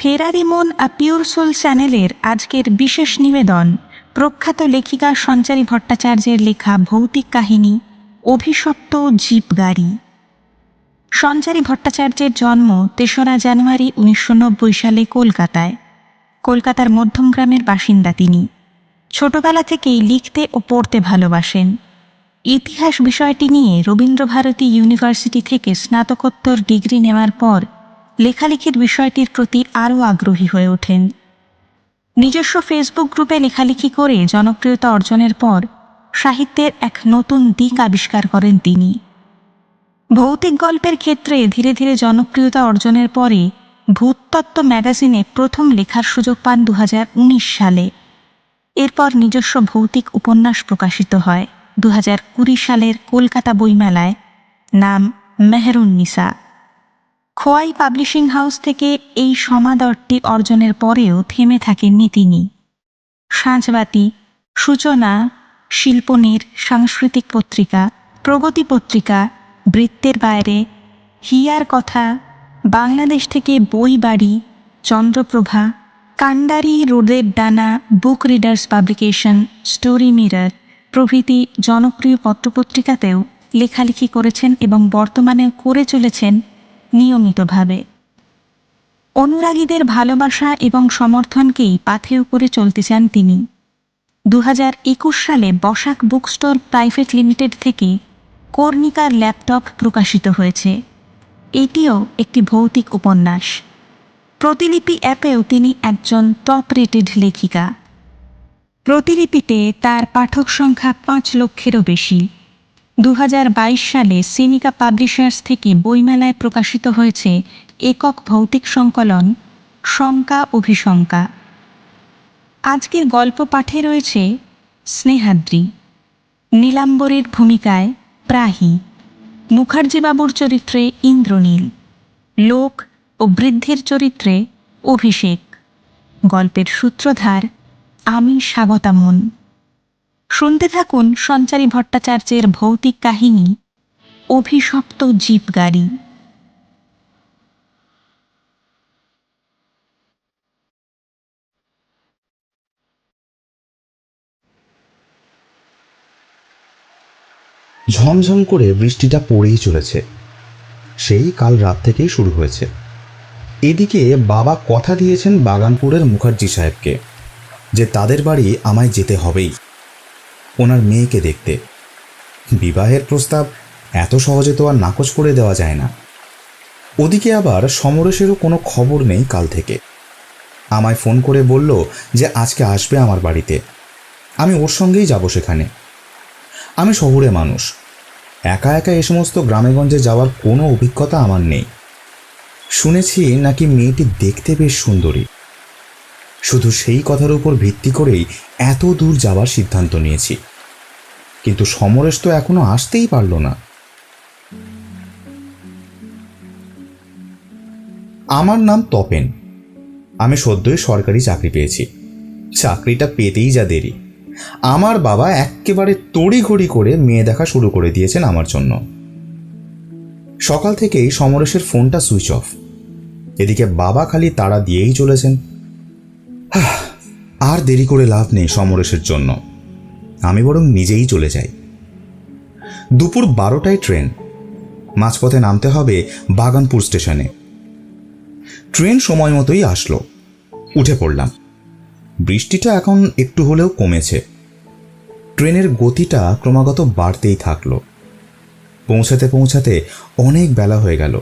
ফেরারি মন আ সোল চ্যানেলের আজকের বিশেষ নিবেদন। প্রখ্যাত লেখিকা সঞ্চারী ভট্টাচার্যের লেখা ভৌতিক কাহিনী, অভিশপ্ত জিপ গাড়ি। সঞ্চারী ভট্টাচার্যের জন্ম তেসরা জানুয়ারি উনিশশো নব্বই সালে কলকাতায়। কলকাতার মধ্যমগ্রামের বাসিন্দা তিনি। ছোটবেলা থেকেই লিখতে ও পড়তে ভালোবাসেন। ইতিহাস বিষয়টি নিয়ে রবীন্দ্রভারতী ইউনিভার্সিটি থেকে স্নাতকোত্তর ডিগ্রি নেওয়ার পর লেখালেখির বিষয়টির প্রতি আরও আগ্রহী হয়ে ওঠেন। নিজস্ব ফেসবুক গ্রুপে লেখালেখি করে জনপ্রিয়তা অর্জনের পর সাহিত্যের এক নতুন দিক আবিষ্কার করেন তিনি। ভৌতিক গল্পের ক্ষেত্রে ধীরে ধীরে জনপ্রিয়তা অর্জনের পরে ভূততত্ত্ব ম্যাগাজিনে প্রথম লেখার সুযোগ পান দু হাজার উনিশ সালে। এরপর নিজস্ব ভৌতিক উপন্যাস প্রকাশিত হয় দু সালের কলকাতা বইমেলায়, নাম মেহরুন্নিসা খোয়াই পাবলিশিং হাউস থেকে এই সমাদরটি অর্জনের পরেও থেমে থাকেননি তিনি সাঁঝবাতি সূচনা, শিল্পনীর সাংস্কৃতিক পত্রিকা, প্রগতি পত্রিকা, বৃত্তের বাইরে, হিয়ার কথা, বাংলাদেশ থেকে বই বাড়ি, চন্দ্রপ্রভা, কান্ডারি রোদের ডানা book readers publication, story mirror প্রভৃতি জনপ্রিয় পত্রপত্রিকাতেও লেখালেখি করেছেন এবং বর্তমানে করে চলেছেন নিয়মিতভাবে। অনুরাগীদের ভালোবাসা এবং সমর্থনকেই পাথেয় করে চলতে চান তিনি। দু হাজার একুশ সালে Basak book store private limited থেকে কর্ণিকার ল্যাপটপ প্রকাশিত হয়েছে। এটিও একটি ভৌতিক উপন্যাস। প্রতিলিপি অ্যাপেও তিনি একজন টপ রেটেড লেখিকা। প্রতিলিপিতে তার পাঠক সংখ্যা পাঁচ লক্ষেরও বেশি। দু হাজার বাইশ সালে সিনিকা পাবলিশার্স থেকে বইমেলায় প্রকাশিত হয়েছে একক ভৌতিক সংকলন, শঙ্কা, অভিশঙ্কা। আজকের গল্প পাঠে রয়েছে স্নেহাদ্রি। নীলাম্বরের ভূমিকায় প্রাহী। মুখার্জিবাবুর চরিত্রে ইন্দ্রনীল। লোক ও বৃদ্ধের চরিত্রে অভিষেক। গল্পের সূত্রধার আমি স্বাগতামন। শুনতে থাকুন সঞ্চারী ভট্টাচার্যের ভৌতিক কাহিনী, অভিশপ্ত জিপ গাড়ি। ঝমঝম করে বৃষ্টিটা পড়েই চলেছে। সেই কাল রাত থেকেই শুরু হয়েছে। এদিকে বাবা কথা দিয়েছেন বাগানপুরের মুখার্জি সাহেবকে যে তাদের বাড়ি আমায় যেতে হবেই। ওনার মেয়েকে দেখতে। বিবাহের প্রস্তাব এত সহজে তো আর নাকচ করে দেওয়া যায় না। ওদিকে আবার সমরেশেরও কোনো খবর নেই কাল থেকে। আমায় ফোন করে বলল যে আজকে আসবে আমার বাড়িতে। আমি ওর সঙ্গেই যাব সেখানে। আমি শহুরে মানুষ। একা একা এ সমস্ত গ্রামেগঞ্জে যাওয়ার কোনো অভিজ্ঞতা আমার নেই। শুনেছি নাকি মেয়েটি দেখতে বেশ সুন্দরী। শুধু সেই কথার উপর ভিত্তি করেই এত দূর যাওয়ার সিদ্ধান্ত নিয়েছি। কিন্তু সমরেশ তো এখনও আসতেই পারল না। আমার নাম তপেন। আমি সদ্যই সরকারি চাকরি পেয়েছি। চাকরিটা পেতেই যা দেরি। আমার বাবা একেবারে তড়িঘড়ি করে মেয়ে দেখা শুরু করে দিয়েছেন আমার জন্য। সকাল থেকেই সমরেশের ফোনটা সুইচ অফ। এদিকে বাবা খালি তাড়া দিয়েই চলেছেন। আর দেরি করে লাভ নেই সমরেশের জন্য। আমি বরং নিজেই চলে যাই। দুপুর বারোটায় ট্রেন। মাঝপথে নামতে হবে বাগানপুর স্টেশনে। ট্রেন সময় মতোই আসলো। উঠে পড়লাম। বৃষ্টিটা এখন একটু হলেও কমেছে। ট্রেনের গতিটা ক্রমাগত বাড়তেই থাকল। পৌঁছাতে পৌঁছাতে অনেক বেলা হয়ে গেল।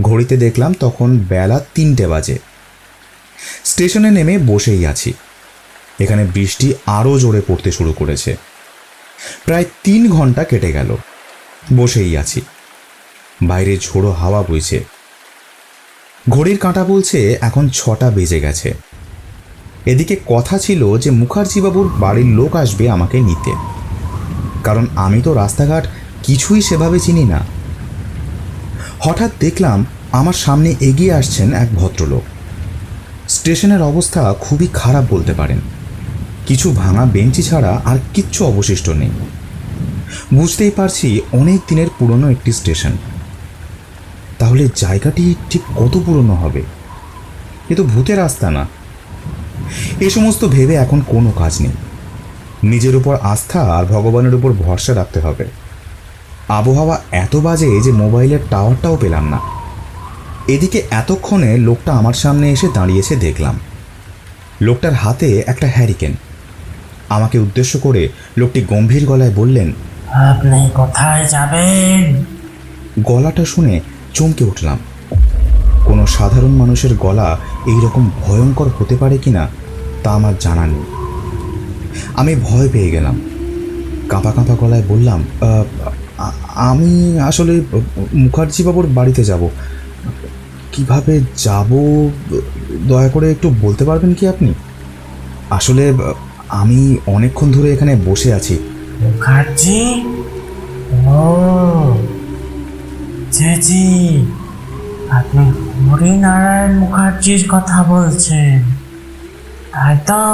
ঘড়িতে দেখলাম তখন বেলা তিনটে বাজে। স্টেশনে নেমে বসেই আছি। এখানে বৃষ্টি আরও জোরে পড়তে শুরু করেছে। প্রায় তিন ঘণ্টা কেটে গেল। বসেই আছি। বাইরে ঝোড়ো হাওয়া বইছে। ঘড়ির কাঁটা বলছে এখন ছটা বেজে গেছে। এদিকে কথা ছিল যে মুখার্জিবাবুর বাড়ির লোক আসবে আমাকে নিতে। কারণ আমি তো রাস্তাঘাট কিছুই সেভাবে চিনি না। হঠাৎ দেখলাম আমার সামনে এগিয়ে আসছেন এক ভদ্রলোক। স্টেশনের অবস্থা খুবই খারাপ বলতে পারেন। কিছু ভাঙা বেঞ্চি ছাড়া আর কিচ্ছু অবশিষ্ট নেই। বুঝতেই পারছি অনেক দিনের পুরনো একটি স্টেশন। তাহলে জায়গাটি ঠিক কত পুরনো হবে? এ তো ভূতের রাস্তা না। এ সমস্ত ভেবে এখন কোনো কাজ নেই। নিজের উপর আস্থা আর ভগবানের উপর ভরসা রাখতে হবে। আবহাওয়া এত বাজে যে মোবাইলের টাওয়ারটাও পেলাম না। এদিকে এতক্ষণে লোকটা আমার সামনে এসে দাঁড়িয়েছে দেখলাম। লোকটার হাতে একটা হ্যারিকেন। আমাকে উদ্দেশ্য করে লোকটি গম্ভীর গলায় বললেন আপনি কোথায় যাবেন? গলাটা শুনে চমকে উঠলাম। কোনো সাধারণ মানুষের গলা এই রকম ভয়ঙ্কর হতে পারে কিনা তা আমার জানা নেই। আমি ভয় পেয়ে গেলাম। কাঁপা কাঁপা গলায় বললাম আমি আসলে মুখার্জি বাবুর বাড়িতে যাব। কীভাবে যাব? দয়া করে একটু বলতে পারবেন কি আপনি? আসলে আমি অনেকক্ষণ ধরে এখানে বসে আছি। মুখার্জি? ও জি আপনি হরিনারায়ণ মুখার্জির কথা বলছেন। তাই তো?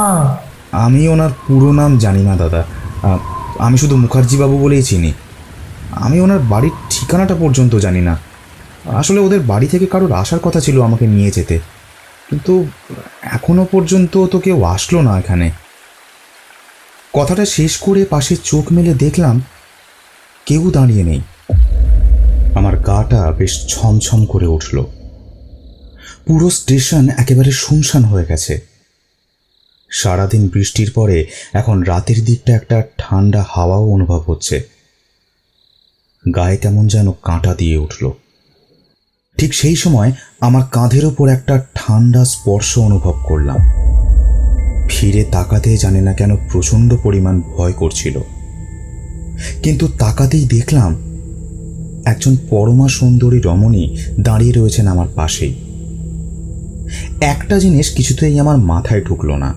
আমি ওনার পুরো নাম জানি না দাদা। আমি শুধু মুখার্জি বাবু বলেই চিনি। আমি ওনার বাড়ির ঠিকানাটা পর্যন্ত জানি না। আসলে ওদের বাড়ি থেকে কারোর আসার কথা ছিল আমাকে নিয়ে যেতে। কিন্তু এখনও পর্যন্ত তো কেউ আসলো না এখানে। কথাটা শেষ করে পাশে চোখ মেলে দেখলাম কেউ দাঁড়িয়ে নেই। আমার গাটা বেশ ছমছম করে উঠল। পুরো স্টেশন একেবারে শুনশান হয়ে গেছে। সারাদিন বৃষ্টির পরে এখন রাতের দিকটা একটা ঠান্ডা হাওয়াও অনুভব হচ্ছে। গায়ে কেমন যেন কাঁটা দিয়ে উঠল। ঠিক সেই সময় আমার কাঁধের ওপর একটা ঠান্ডা স্পর্শ অনুভব করলাম। ফিরে তাকাতে জানে না কেন প্রচণ্ড পরিমাণ ভয় করছিল। কিন্তু তাকাতেই দেখলাম, একজন পরমা সুন্দরী রমণী দাঁড়িয়ে রয়েছেন আমার পাশেই। একটা জিনিস কিছুতেই আমার মাথায় ঢুকলো না।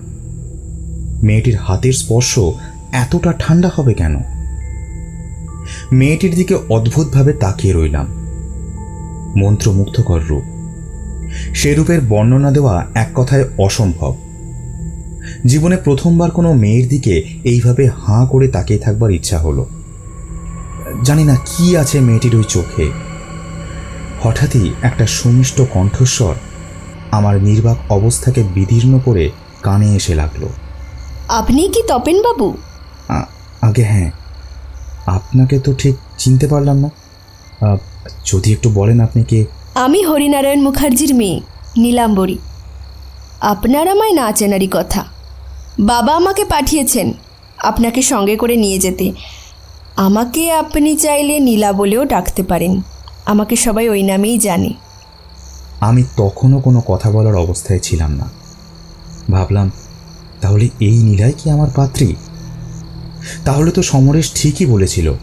মেয়েটির হাতের স্পর্শ এতটা ঠান্ডা হবে কেন? মেয়েটির দিকে অদ্ভুতভাবে তাকিয়ে রইলাম। মন্ত্রমুগ্ধকর রূপ। সে রূপের বর্ণনা দেওয়া এক কথায় অসম্ভব। জীবনে প্রথমবার কোনো মেয়ের দিকে এইভাবে হাঁ করে তাকিয়ে থাকবার ইচ্ছা হলো। জানি না কি আছে মেয়েটির ওই চোখে। হঠাৎই একটা সুমিষ্ট কণ্ঠস্বর আমার নির্বাক অবস্থাকে বিদীর্ণ করে কানে এসে লাগল। আপনি কি তপেন বাবু? আগে হ্যাঁ। আপনাকে তো ঠিক চিনতে পারলাম না। যদি একটু বলেন আপনি কে? আমি হরিনারায়ণ মুখার্জির মেয়ে নীলাম্বরী। আপনার আমায় না চেনারই কথা। বাবা আমাকে পাঠিয়েছেন আপনাকে সঙ্গে করে নিয়ে যেতে। আমাকে আপনি চাইলে নীলা বলেও ডাকতে পারেন। আমাকে সবাই ওই নামেই জানে। আমি তখনও কোনো কথা বলার অবস্থায় ছিলাম না। ভাবলাম তাহলে এই নীলাই কি আমার পাত্রী? তাহলে তো সমরেশ ঠিকই বলেছিল।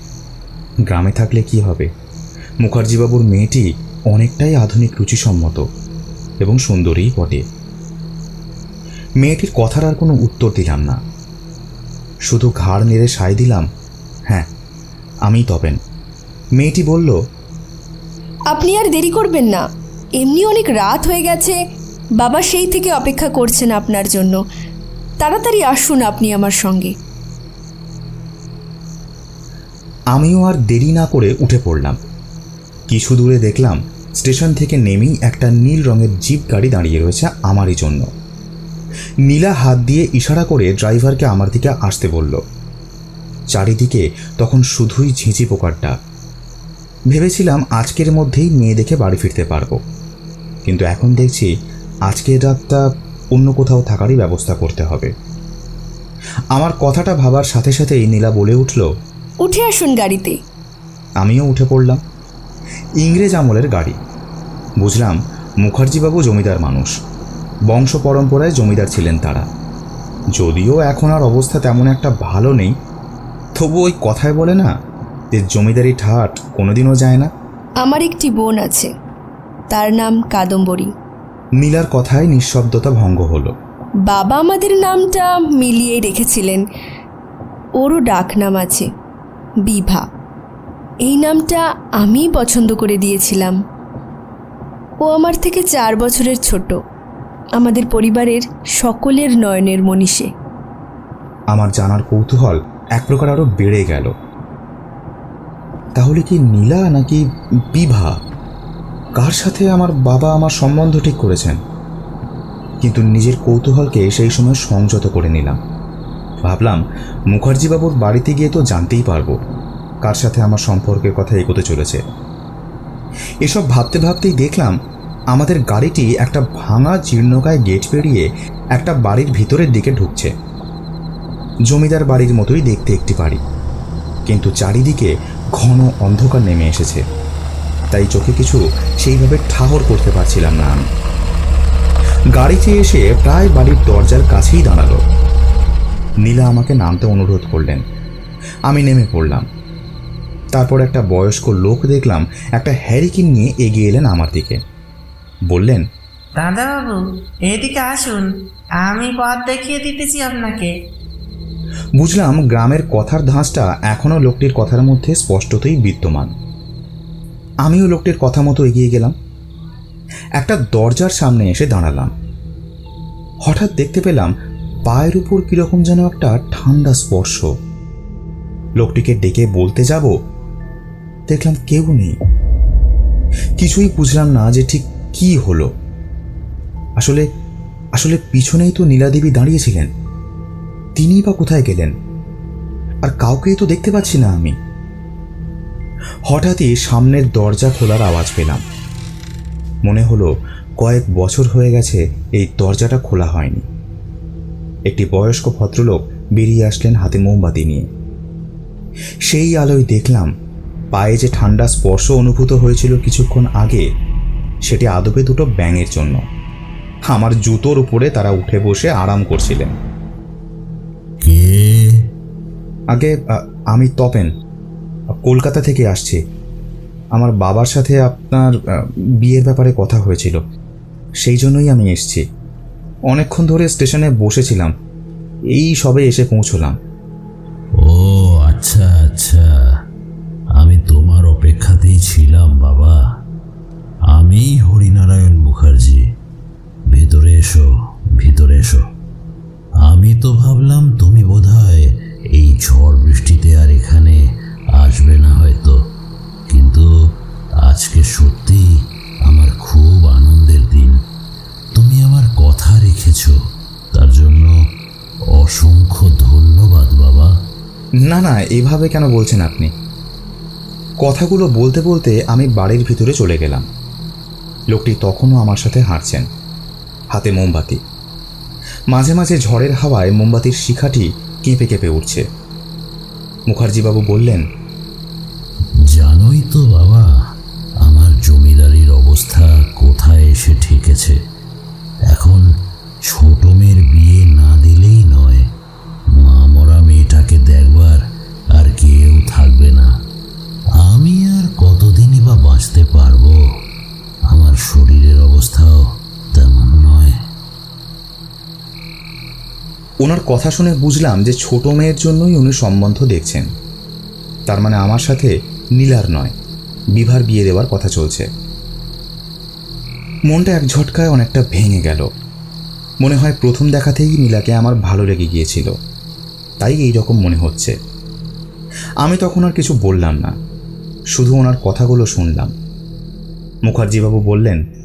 গ্রামে থাকলে কি হবে? মুখার্জিবাবুর মেয়েটি অনেকটাই আধুনিক রুচিসম্মত এবং সুন্দরীই বটে। মেয়েটির কথার আর কোনো উত্তর দিলাম না। শুধু ঘাড় নেড়ে সায় দিলাম হ্যাঁ আমি তবেন মেয়েটি বলল আপনি আর দেরি করবেন না। এমনি অনেক রাত হয়ে গেছে। বাবা সেই থেকে অপেক্ষা করছেন আপনার জন্য। তাড়াতাড়ি আসুন আপনি আমার সঙ্গে। আমিও আর দেরি না করে উঠে পড়লাম। কিছু দূরে দেখলাম স্টেশন থেকে নেমেই একটা নীল রঙের জিপ গাড়ি দাঁড়িয়ে রয়েছে আমারই জন্য। নীলা হাত দিয়ে ইশারা করে ড্রাইভারকে আমার দিকে আসতে বলল। চারিদিকে তখন শুধুই ঝিঁচি পোকার ডাক ভেবেছিলাম আজকের মধ্যেই মেয়ে দেখে বাড়ি ফিরতে পারব। কিন্তু এখন দেখছি আজকের রাতটা অন্য কোথাও থাকারই ব্যবস্থা করতে হবে। আমার কথাটা ভাবার সাথে সাথেই নীলা বলে উঠল উঠে আসুন গাড়িতে। আমিও উঠে পড়লাম। ইংরেজ আমলের গাড়ি। বুঝলাম মুখার্জিবাবু জমিদার মানুষ। বংশ পরম্পরায় জমিদার ছিলেন তারা। যদিও এখন আর অবস্থা তেমন একটা ভালো নেই তবু ওই কথায় বলে না যে জমিদারি ঠাট কোনোদিনও যায় না। আমার একটি বোন আছে তার নাম কাদম্বরী। নীলার কথায় নিঃশব্দতা ভঙ্গ হলো। বাবা আমাদের নামটা মিলিয়ে রেখেছিলেন। ওরও ডাক নাম আছে বিভা। এই নামটা আমি পছন্দ করে দিয়েছিলাম। ও আমার থেকে চার বছরের ছোট। আমাদের পরিবারের সকলের নয়নের মনীষে। আমার জানার কৌতূহল এক প্রকার আরও বেড়ে গেল। তাহলে কি নীলা নাকি বিভা? কার সাথে আমার বাবা আমার সম্বন্ধ ঠিক করেছেন? কিন্তু নিজের কৌতূহলকে সেই সময় সংযত করে নিলাম। ভাবলাম মুখার্জিবাবুর বাড়িতে গিয়ে তো জানতেই পারব। কার সাথে আমার সম্পর্কের কথা এগোতে চলেছে? এসব ভাবতে ভাবতেই দেখলাম, আমাদের গাড়িটি একটা ভাঙা জীর্ণকায় গেট পেরিয়ে একটা বাড়ির ভিতরের দিকে ঢুকছে। জমিদার বাড়ির মতোই দেখতে একটি বাড়ি। কিন্তু চারিদিকে ঘন অন্ধকার নেমে এসেছে। তাই চোখে কিছু সেইভাবে ঠাহর করতে পারছিলাম না আমি। গাড়িতে এসে প্রায় বাড়ির দরজার কাছেই দাঁড়াল। নীলা আমাকে নামতে অনুরোধ করলেন। আমি নেমে পড়লাম। তারপর একটা বয়স্ক লোক দেখলাম একটা হ্যারিকিন নিয়ে এগিয়ে এলেন আমার দিকে। বললেন দাদাবাবু এদিকে আসুন আমি পথ দেখিয়ে দিতেছি আপনাকে। বুঝলাম গ্রামের কথার ধাঁচটা এখনও লোকটির কথার মধ্যে স্পষ্টতই বিদ্যমান। আমিও লোকটির কথা মতো এগিয়ে গেলাম। একটা দরজার সামনে এসে দাঁড়ালাম। হঠাৎ দেখতে পেলাম পায়ের উপর কীরকম যেন একটা ঠান্ডা স্পর্শ। লোকটিকে ডেকে বলতে যাব দেখলাম কেউ নেই। কিছুই বুঝলাম না যে ঠিক কি হলো। আসলে আসলে পিছনেই তো নীলাদেবী দাঁড়িয়েছিলেন। তিনিই বা কোথায় গেলেন? আর কাউকেই তো দেখতে পাচ্ছি না আমি। হঠাৎই সামনের দরজা খোলার আওয়াজ পেলাম। মনে হলো কয়েক বছর হয়ে গেছে এই দরজাটা খোলা হয়নি। একটি বয়স্ক ভদ্রলোক বেরিয়ে আসলেন হাতে মোমবাতি নিয়ে। সেই আলোয় দেখলাম পায়ে যে ঠান্ডা স্পর্শ অনুভূত হয়েছিল কিছুক্ষণ আগে সেটি আদবে দুটো ব্যাঙের জন্য। আমার জুতোর উপরে তারা উঠে বসে আরাম করছিলেন। কে? আগে আমি তপেন কলকাতা থেকে আসছি। আমার বাবার সাথে আপনার বিয়ের ব্যাপারে কথা হয়েছিল। সেই জন্যই আমি এসছি। অনেকক্ষণ ধরে স্টেশনে বসেছিলাম। এই সবে এসে পৌঁছলাম। ও আচ্ছা। আমি হরিনারায়ণ মুখার্জি। ভিতরে এসো ভিতরে এসো। আমি তো ভাবলাম তুমি বোধহয় এই ঝড় বৃষ্টিতে আর এখানে আসবে না হয়তো। কিন্তু আজকে সত্যি আমার খুব আনন্দের দিন। তুমি আমার কথা রেখেছ, তার জন্য অসংখ্য ধন্যবাদ, বাবা। না না, এভাবে কেন বলছেন আপনি? কথাগুলো বলতে বলতে আমি বাড়ির ভিতরে চলে গেলাম। লোকটি তখনও আমার সাথে হাঁটছেন। হাতে মোমবাতি। মাঝে মাঝে ঝড়ের হাওয়ায় মোমবাতির শিখাটি কেঁপে কেঁপে উঠছে। মুখার্জিবাবু বললেন, জানোই তো ওনার কথা শুনে বুঝলাম যে ছোট মেয়ের জন্যই উনি সম্বন্ধ দেখছেন। তার মানে আমার সাথে নীলার নয়, বিভার বিয়ে দেওয়ার কথা চলছে। মনটা এক ঝটকায় অনেকটা ভেঙে গেল। মনে হয় প্রথম দেখাতেই নীলাকে আমার ভালো লেগে গিয়েছিল। তাই এই রকম মনে হচ্ছে। আমি তখন আর কিছু বললাম না। শুধু ওনার কথাগুলো শুনলাম। মুখার্জিবাবু বললেন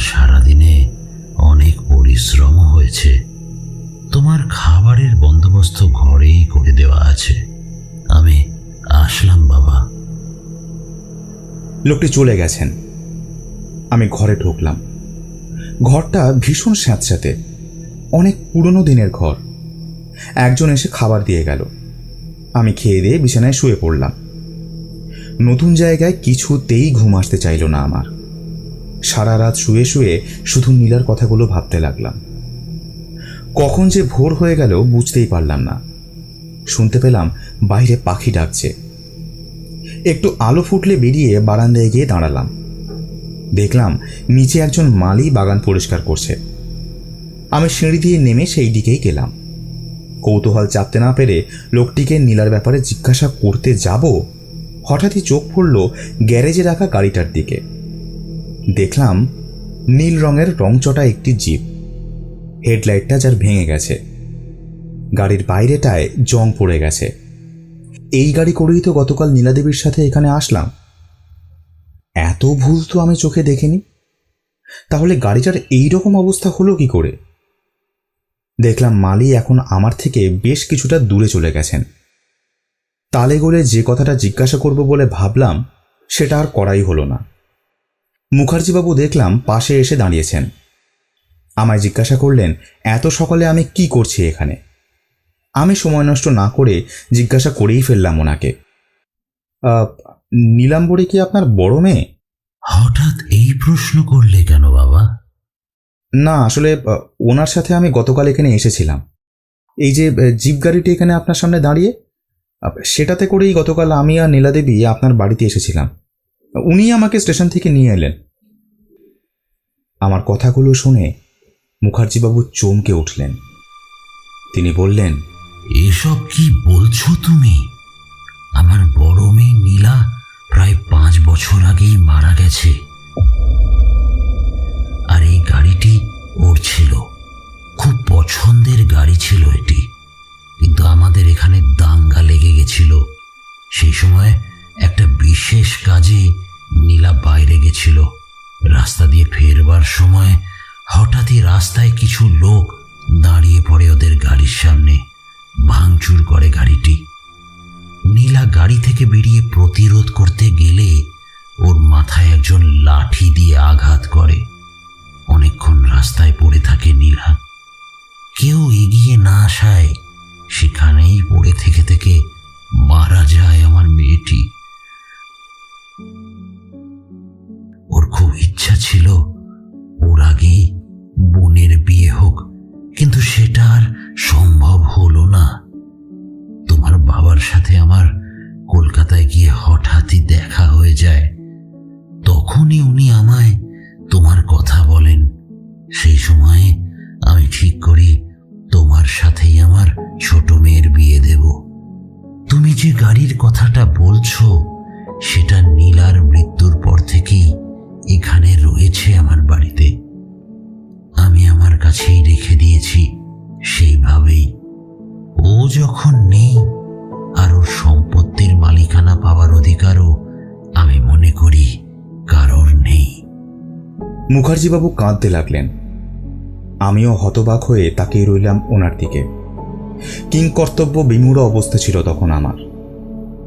তোমার সারাদিনে অনেক পরিশ্রমও হয়েছে। তোমার খাবারের বন্দোবস্ত ঘরেই করে দেওয়া আছে। আমি আসলাম, বাবা। লোকটি চলে গেছেন। আমি ঘরে ঢুকলাম। ঘরটা ভীষণ স্যাঁতস্যাঁতে। অনেক পুরনো দিনের ঘর। একজন এসে খাবার দিয়ে গেল। আমি খেয়ে দিয়ে বিছানায় শুয়ে পড়লাম। নতুন জায়গায় কিছুতেই ঘুম আসতে চাইল না আমার। সারা রাত শুয়ে শুয়ে শুধু নীলার কথাগুলো ভাবতে লাগলাম। কখন যে ভোর হয়ে গেল বুঝতেই পারলাম না। শুনতে পেলাম বাইরে পাখি ডাকছে। একটু আলো ফুটলে বেরিয়ে বারান্দায় গিয়ে দাঁড়ালাম। দেখলাম নিচে একজন মালি বাগান পরিষ্কার করছে। আমি সিঁড়ি দিয়ে নেমে সেই দিকেই গেলাম। কৌতূহল চাপতে না পেরে লোকটিকে নীলার ব্যাপারে জিজ্ঞাসা করতে যাব, হঠাৎই চোখ পড়ল গ্যারেজে রাখা গাড়িটার দিকে। দেখলাম নীল রঙের রংচটা একটি জিপ। হেডলাইটটা যার ভেঙে গেছে। গাড়ির বাইরেটায় জং পড়ে গেছে। এই গাড়ি করেই তো গতকাল নীলাদেবীর সাথে এখানে আসলাম। এত ভুল তো আমি চোখে দেখিনি। তাহলে গাড়িটার এই রকম অবস্থা হলো কি করে? দেখলাম মালি এখন আমার থেকে বেশ কিছুটা দূরে চলে গেছেন। তালে গলে যে কথাটা জিজ্ঞাসা করব বলে ভাবলাম, সেটা আর করাই হলো না। মুখার্জিবাবু দেখলাম পাশে এসে দাঁড়িয়েছেন। আমায় জিজ্ঞাসা করলেন এত সকালে আমি কি করছি এখানে? আমি সময় নষ্ট না করে জিজ্ঞাসা করেই ফেললাম ওনাকে। "আহ, নীলাম্বরী কি আপনার বড় মেয়ে? হঠাৎ এই প্রশ্ন করলে কেন বাবা? না আসলে ওনার সাথে আমি গতকাল এখানে এসেছিলাম। এই যে জিপ গাড়িটি এখানে আপনার সামনে দাঁড়িয়ে সেটাতে করেই গতকাল আমি আর নীলাদেবী আপনার বাড়িতে এসেছিলাম। উনি আমাকে স্টেশন থেকে নিয়ে এলেন। আমার কথাগুলো শুনে মুখার্জিবাবু চমকে উঠলেন। তিনি বললেন, এসব কি বলছো তুমি? আমার বড় মেয়ে নীলা প্রায় পাঁচ বছর আগেই মারা গেছে। আর এই গাড়িটি ওর ছিল। খুব পছন্দের গাড়ি ছিল এটি। কিন্তু আমাদের এখানে দাঙ্গা লেগে গেছিল। সেই সময় একটা বিশেষ কাজে নীলা বাইরে গেছিল। রাস্তা দিয়ে ফেরবার সময় হঠাৎই রাস্তায় কিছু লোক দাঁড়িয়ে পড়ে ওদের গাড়ির সামনে। ভাঙচুর করে গাড়িটি। নীলা গাড়ি থেকে বেরিয়ে প্রতিরোধ করতে গেলে ওর মাথায় একজন লাঠি দিয়ে আঘাত করে। অনেকক্ষণ রাস্তায় পড়ে থাকে নীলা। কেউ এগিয়ে না আসায় সেখানেই পড়ে থেকে থেকে মারা যায় আমার মেয়েটি। খুব ইচ্ছা ছিল ওর আগেই বোনের বিয়ে হোক, কিন্তু সেটা আর সম্ভব হলো না। তোমার বাবার সাথে আমার কলকাতায় গিয়ে হঠাৎই দেখা হয়ে যায়। তখনই উনি আমায় তোমার কথা বলেন। সেই সময়ে আমি ঠিক করি তোমার সাথেই আমার ছোট মেয়ের বিয়ে দেব। তুমি যে গাড়ির কথাটা বলছো, সেটা নীলার মৃত্যুর পর থেকেই রয়েছে আমার বাড়িতে। আমি আমার কাছেই রেখে দিয়েছি সেইভাবেই। ও যখন নেই, আর ওর সম্পত্তির মালিকানা পাওয়ার অধিকারও আমি মনে করি কারোর নেই। মুখার্জিবাবু কাঁদতে লাগলেন। আমিও হতবাক হয়ে তাকিয়ে রইলাম ওনার দিকে। কিংকর্তব্য বিমূঢ় অবস্থা ছিল তখন আমার।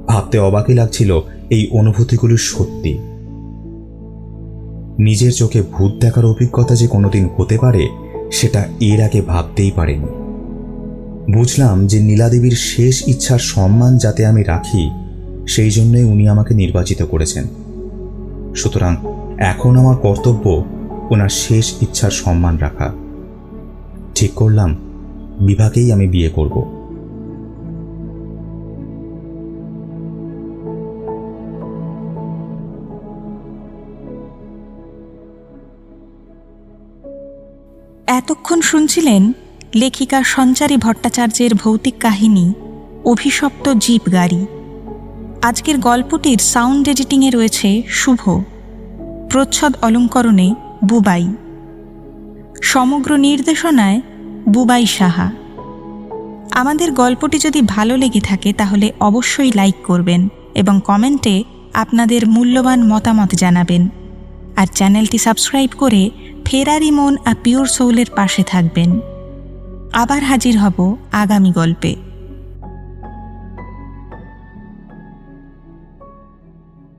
ভাবতে অবাকই লাগছিল এই অনুভূতিগুলি সত্যি। নিজের চোখে ভূত দেখার অভিজ্ঞতা যে কোনোদিন হতে পারে, সেটা এর আগে ভাবতেই পারেনি। বুঝলাম যে নীলাদেবীর শেষ ইচ্ছার সম্মান যাতে আমি রাখি, সেই জন্যই উনি আমাকে নির্বাচিত করেছেন। সুতরাং এখন আমার কর্তব্য ওনার শেষ ইচ্ছার সম্মান রাখা। ঠিক করলাম, বিভাগেই আমি বিয়ে করব। এতক্ষণ শুনছিলেন লেখিকা সঞ্চারী ভট্টাচার্যের ভৌতিক কাহিনী, অভিশপ্ত জিপ গাড়ি। আজকের গল্পটির সাউন্ড এডিটিংয়ে রয়েছে শুভ। প্রচ্ছদ অলঙ্করণে বুবাই। সমগ্র নির্দেশনায় বুবাই সাহা। আমাদের গল্পটি যদি ভালো লেগে থাকে তাহলে অবশ্যই লাইক করবেন এবং কমেন্টে আপনাদের মূল্যবান মতামত জানাবেন। আর চ্যানেলটি সাবস্ক্রাইব করে ফেরারি মন আর পিওর সৌলের পাশে থাকবেন। আবার হাজির হব আগামী গল্পে।